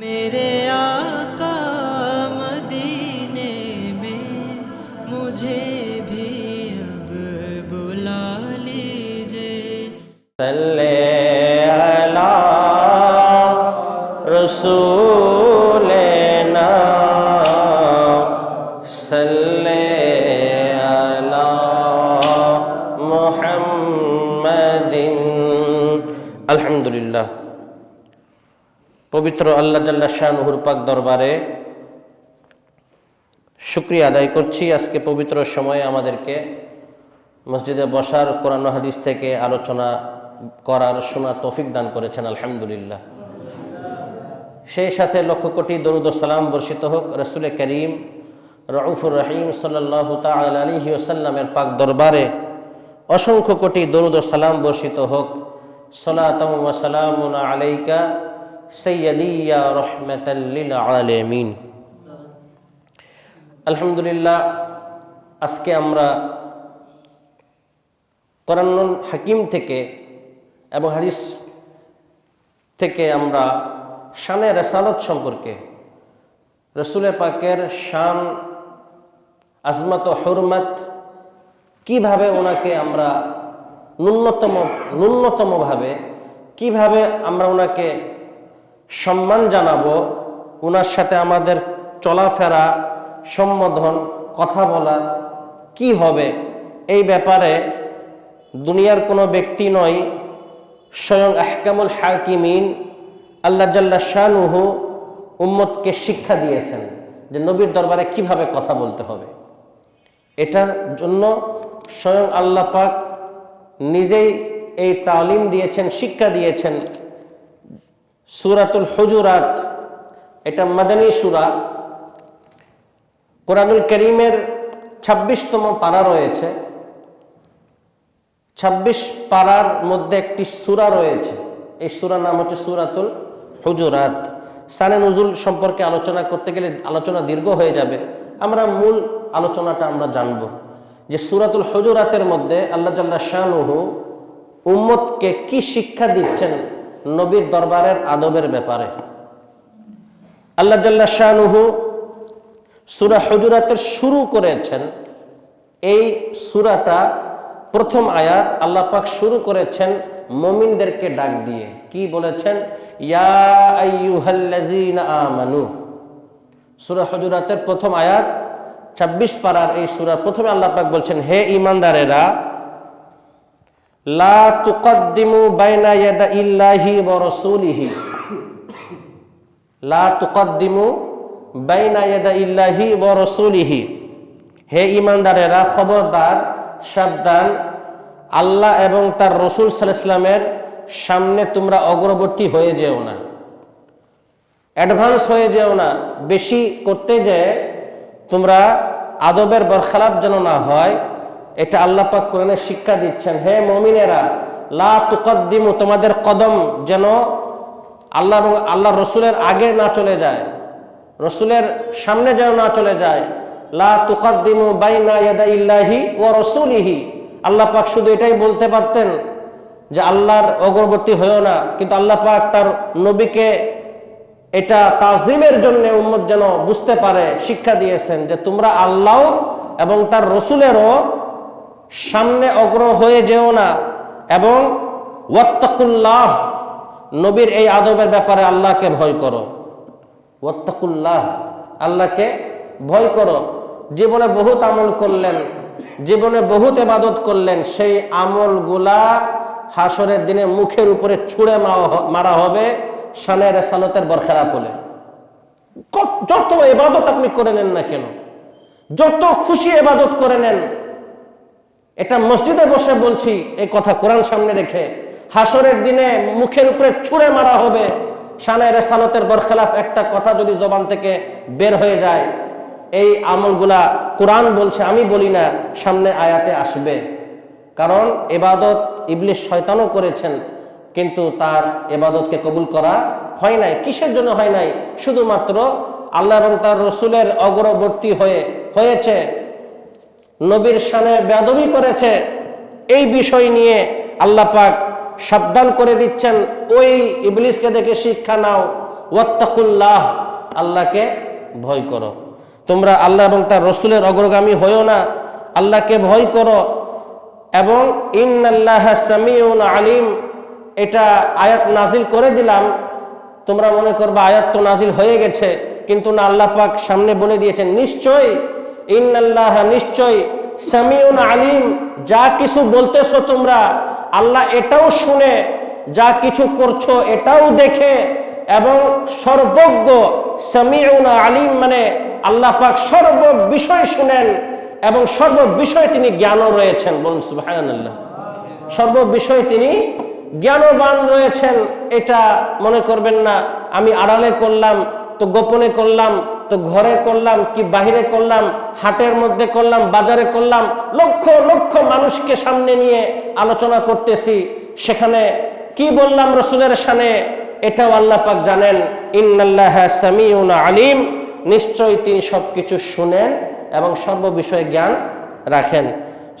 मेरे পবিত্র আল্লাহ জাল্লা শাহনুহুর পাক দরবারে শুক্রিয়া আদায় করছি। আজকে পবিত্র সময়ে আমাদেরকে মসজিদে বসার কোরআন হাদিস থেকে আলোচনা করার শোনার তৌফিক দান করেছেন, আলহামদুলিল্লাহ। সেই সাথে লক্ষ কোটি দরুদ সালাম বর্ষিত হোক। রসুল করিম রউফুর রহিম সাল্লাহ তাল আলহি ওসাল্লামের পাক দরবারে অসংখ্য কোটি দরুদ সালাম বর্ষিত হোক। ওয়াসালাম আলাইকা আলহামদুলিল্লাহ, আজকে আমরা কোরআনুল হাকিম থেকে এবং হাদিস থেকে আমরা শানে রেসালত সম্পর্কে রসুলের পাকের শান, আজমত হরমত কীভাবে ওনাকে আমরা ন্যূনতম, ন্যূনতমভাবে, কীভাবে আমরা ওনাকে সম্মান জানাব ওনার সাথে আমাদের চলাফেরা, সম্বোধন, কথা বলা কি হবে? এই ব্যাপারে দুনিয়ার কোনো ব্যক্তি নয়, স্বয়ং আহকামুল হাকিমিন, আল্লাহ জাল্লা শাহনুহু উম্মতকে শিক্ষা দিয়েছেন যে নবীর দরবারে কীভাবে কথা বলতে হবে। এটার জন্য স্বয়ং আল্লাহ পাক নিজেই এই তালিম দিয়েছেন, শিক্ষা দিয়েছেন। সুরাতুল হুজুরাত, এটা মাদানী সুরা। কোরআনুল করিমের ছাব্বিশতম পারা রয়েছে। ছাব্বিশ পাড়ার মধ্যে একটি সুরা রয়েছে। এই সুরার নাম হচ্ছে সুরাতুল হুজুরাত। সানে নজুল সম্পর্কে আলোচনা করতে গেলে আলোচনা দীর্ঘ হয়ে যাবে। আমরা মূল আলোচনাটা আমরা জানব। যে সুরাতুল হুজুরাতের মধ্যে আল্লাহ জাল্লা শাহনুহু উম্মতকে কি শিক্ষা দিচ্ছেন নবীর দরবারের আদবের ব্যাপারে। আল্লাহ জাল্লা শাহনুহু সুরা হজুরাতের শুরু করেছেন। এই সুরাটা প্রথম আয়াত আল্লাহ পাক শুরু করেছেন মমিনদেরকে ডাক দিয়ে। কি বলেছেন? আমানু। সূরা হুজুরাতের প্রথম আয়াত 26 পাড়ার এই সুরা প্রথমে আল্লাহ পাক বলছেন, হে ঈমানদারেরা লা তুকদ্দিমু লা হে ঈমানদারেরা, খবরদার, সাবধান। আল্লাহ এবং তার রসুল সাল্লামের সামনে তোমরা অগ্রবর্তী হয়ে যেও না। অ্যাডভান্স হয়ে যেও না। বেশি করতে যে তোমরা আদবের বরখালাপ যেন না হয় এটা আল্লাহ পাক কোরআনে শিক্ষা দিচ্ছেন, হে মমিনেরা, লা তোমাদের কদম যেন আল্লাহ এবং আল্লাহ রসুলের আগে না চলে যায়, রসুলের সামনে যেন না চলে যায়, লা তুকদ্দিমু ইয়াদা ইল্লাহি ওয়া রাসূলিহি। আল্লাহ পাক শুধু এটাই বলতে পারতেন যে আল্লাহর অগ্রবর্তী হয়েও না, কিন্তু আল্লাহ পাক তার নবীকে এটা তাজিমের জন্য উম্মত যেন বুঝতে পারে, শিক্ষা দিয়েছেন যে তোমরা আল্লাহ এবং তার রসুলেরও সামনে অগ্র হয়ে যেও না এবং ওয়াত্তাকুল্লাহ, নবীর এই আদবের ব্যাপারে আল্লাহকে ভয় করো। ওয়াত্তাকুল্লাহ, আল্লাহকে ভয় করো। জীবনে বহুত আমল করলেন, জীবনে বহুত এবাদত করলেন, সেই আমলগুলা হাসরের দিনে মুখের উপরে ছুঁড়ে মারা হবে সানের সালতের বরখেরাপ হলে। যত এবাদত আপনি করে নেন না কেন, যত খুশি এবাদত করে নেন এটা মসজিদে বসে বলছি, এই কথা কোরআন সামনে রেখে হাসরের দিনে মুখের উপরে ছুঁড়ে মারা হবে। সানের সালতের বরখেলাফ একটা কথা যদি জবান থেকে বের হয়ে যায়, এই আমলগুলা কোরআন বলছে, আমি বলি না, সামনে আয়াতে আসবে। কারণ এবাদত ইবলিশ শয়তানও করেছেন, কিন্তু তার এবাদতকে কবুল করা হয় নাই। কিসের জন্য হয় নাই? শুধুমাত্র আল্লাহ এবং তার রসুলের অগ্রবর্তী হয়ে, হয়েছে নবীর সানে বেদবি করেছে। এই বিষয় নিয়ে আল্লাহ পাক সাবধান করে দিচ্ছেন। ওই ইবলিসকে দেখে শিক্ষা নাও। ওয়াত্তাকুল্লাহ, আল্লাহকে ভয় করো। তোমরা আল্লাহ এবং তার রসুলের অগ্রগামী হয়েও না। আল্লাহকে ভয় করো এবং ইন্নাল্লাহ সামিউন আলিম, এটা আয়াত নাজিল করে দিলাম। তোমরা মনে করবা আয়াত তো নাজিল হয়ে গেছে, কিন্তু না, আল্লাহ পাক সামনে বলে দিয়েছেন নিশ্চয় ইন্নাল্লাহ নিশ্চয় সামিউন আলিম। যা কিছু বলতেছো তোমরা, আল্লাহ এটাও শুনে, যা কিছু করছ এটাও দেখে, এবং সর্বজ্ঞ সামিউন আলিম মানে আল্লাহ পাক সর্ব বিষয় শুনেন, এবং সর্ব বিষয়ে তিনি জ্ঞানও রয়েছেন। বলুন সুবহানাল্লাহ। সর্ব বিষয়ে তিনি জ্ঞানবান রয়েছেন, এটা মনে করবেন না। আমি আড়ালে করলাম, তো গোপনে করলাম তো ঘরে করলাম কি বাহিরে করলাম, হাটের মধ্যে করলাম, বাজারে করলাম, লক্ষ লক্ষ মানুষকে সামনে নিয়ে আলোচনা করতেছি। সেখানে কি বললাম রসুলের সানে এটাও আল্লাহ পাক জানেন, ইন্নাল্লাহ সামিউন আলিম। নিশ্চয়ই তিনি সবকিছু শুনেন এবং সর্ব বিষয়ে জ্ঞান রাখেন।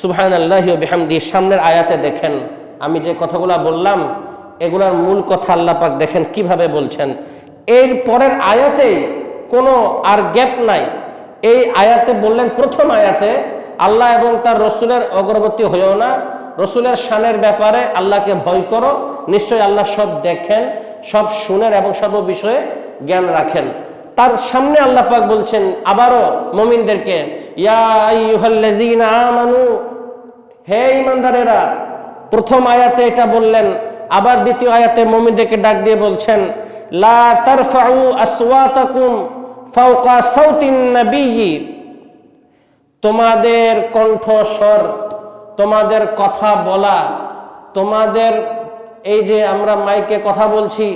সুবহান আল্লাহ বিহামদি, সামনের আয়াতে দেখেন, আমি যে কথাগুলা বললাম, এগুলার মূল কথা আল্লাহ পাক দেখেন কীভাবে বলছেন। এর পরের আয়াতে কোনো আর গ্যাপ নাই। এই আয়াতে বললেন, প্রথম আয়াতে আল্লাহ এবং তার রসুলের অগ্রবর্তী হয়েও না। রসুলের শানের ব্যাপারে আল্লাহকে ভয় করো। নিশ্চয়ই আল্লাহ সব দেখেন, সব শুনেন এবং সর্ব বিষয়ে জ্ঞান রাখেন। তার সামনে আল্লাহ পাক বলছেন, আবারও মমিনদেরকে আমানু, হে ইমানদারেরা প্রথম আয়াতে এটা বললেন, আবার দ্বিতীয় আয়াতে মমিনদেরকে ডাক দিয়ে বলছেন, লা তারফাউ আসওয়াতাকুম ফাওকা সাউতিন নাবিয়্যি। তোমাদের কণ্ঠস্বর, তোমাদের কথা বলা, তোমাদের এই যে আমরা মাইকে কথা বলছি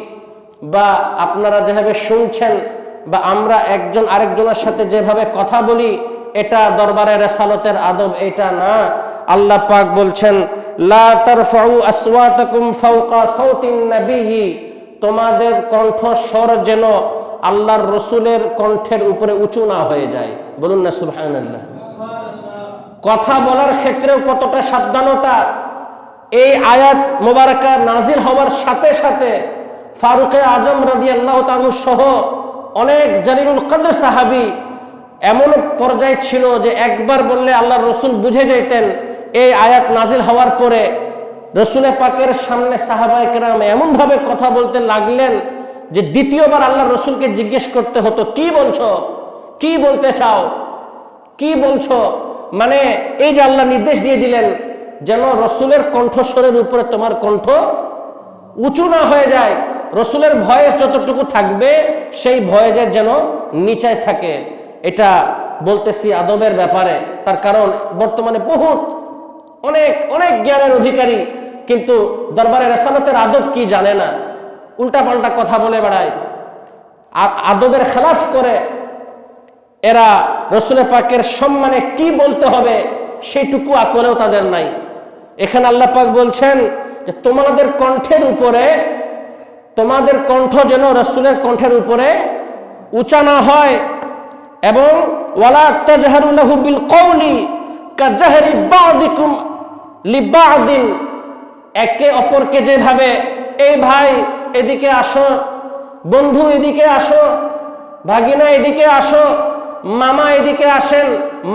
বা আপনারা যেভাবে শুনছেন বা আমরা একজন আরেকজনের সাথে যেভাবে কথা বলি, এটা দরবারে রেসালতের আদব, এটা না। আল্লাহ পাক বলছেন, লা তারফাউ আসওয়াতাকুম ফাওকা সাউতিন নাবিয়্যি। তোমাদের কণ্ঠস্বর যেন আল্লাহর রসুলের কণ্ঠের উপরে উঁচু না হয়ে যায়। বলুন না, সুবহানাল্লাহ। কথা বলার ক্ষেত্রেও কতটা সাবধানতা। এই আয়াত মোবারকা নাজিল হওয়ার সাথে সাথে ফারুকে আজম রাজি আল্লাহ তানু সহ অনেক জালিলুল কদর সাহাবি এমন পর্যায়ে ছিল যে একবার বললে আল্লাহ রসুল বুঝে যেতেন এই আয়াত নাজিল হওয়ার পরে রসুলের পাকের সামনে সাহাবায় কেরাম এমনভাবে কথা বলতে লাগলেন যে দ্বিতীয়বার আল্লাহ রসুলকে জিজ্ঞেস করতে হতো, কি বলছো? কি বলতে চাও? কি বলছো? মানে এই যে আল্লাহ নির্দেশ দিয়ে দিলেন, যেন রসুলের কণ্ঠস্বরের উপরে তোমার কণ্ঠ উঁচু না হয়ে যায়। রসুলের ভয়ে যতটুকু থাকবে, সেই ভয়ে যেন নিচায় থাকে। এটা বলতেছি আদবের ব্যাপারে। তার কারণ, বর্তমানে বহুত, অনেক অনেক জ্ঞানের অধিকারী, কিন্তু দরবারে রেসালতের আদব কি জানে না। উল্টাপাল্টা কথা বলে বেড়ায়। আর আদবের খেলাফ করে। এরা রসুলের পাকের সম্মানে কি বলতে হবে সেইটুকু আকলেও তাদের নাই। এখানে আল্লাহ পাক বলছেন যে, তোমাদের কণ্ঠের উপরে, তোমাদের কণ্ঠ যেন রসুলের কণ্ঠের উপরে উঁচা না হয় এবং ওয়ালা তাজহারুলাহু বিল লিবাদিন একে অপরকে যেভাবে এই ভাই এদিকে আসো, বন্ধু এদিকে আসো, ভাগিনা এদিকে আসো, মামা এদিকে আসেন,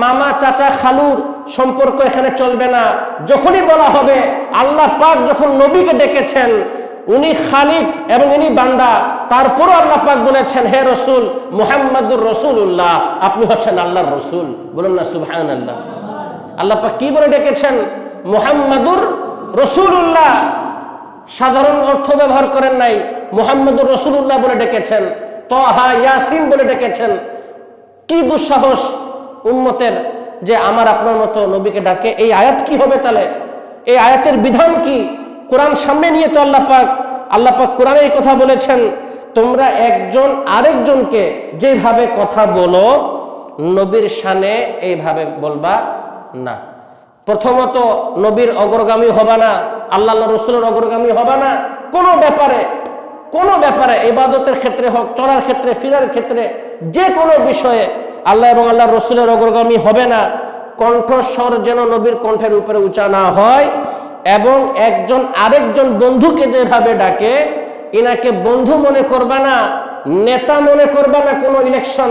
মামা, চাচা, খালুর সম্পর্ক এখানে চলবে না। যখনই বলা হবে, আল্লাহ পাক যখন নবীকে ডেকেছেন, উনি খালিক এবং উনি বান্দা, তারপরও আল্লাহ পাক বলেছেন, হে রসুল, মুহাম্মাদুর রসুল্লাহ আপনি হচ্ছেন আল্লাহর রসুল। বলুন না সুবহান আল্লাহ আল্লাহ পাক কি বলে ডেকেছেন? মুহাম্মাদুর রসুল্লাহ সাধারণ অর্থ ব্যবহার করেন নাই, মুহাম্মদুর রসুল্লাহ বলে ডেকেছেন, তহা ইয়াসিন বলে ডেকেছেন। কি দুঃসাহস উন্মতের যে আমার আপনার মতো নবীকে ডাকে। এই আয়াত কি হবে তাহলে? এই আয়াতের বিধান কি? কোরআন সামনে নিয়ে তো আল্লাহ পাক আল্লাহ পাক কোরআনে এই কথা বলেছেন, তোমরা একজন আরেকজনকে যেভাবে কথা বলো, নবীর শানে এইভাবে বলবা না। প্রথমত নবীর অগ্রগামী হবা না আল্লাহ রসুলের অগ্রগামী হবা না। কোনো ব্যাপারে কোনো ব্যাপারে ইবাদতের ক্ষেত্রে হোক, চলার ক্ষেত্রে, ফিরার ক্ষেত্রে যে কোনো বিষয়ে আল্লাহ এবং আল্লাহ রসুলের অগ্রগামী হবে না। কণ্ঠস্বর যেন নবীর কণ্ঠের উপরে উঁচা না হয় এবং একজন আরেকজন বন্ধুকে যেভাবে ডাকে এনাকে বন্ধু মনে করবা না, নেতা মনে করবা না কোনো ইলেকশন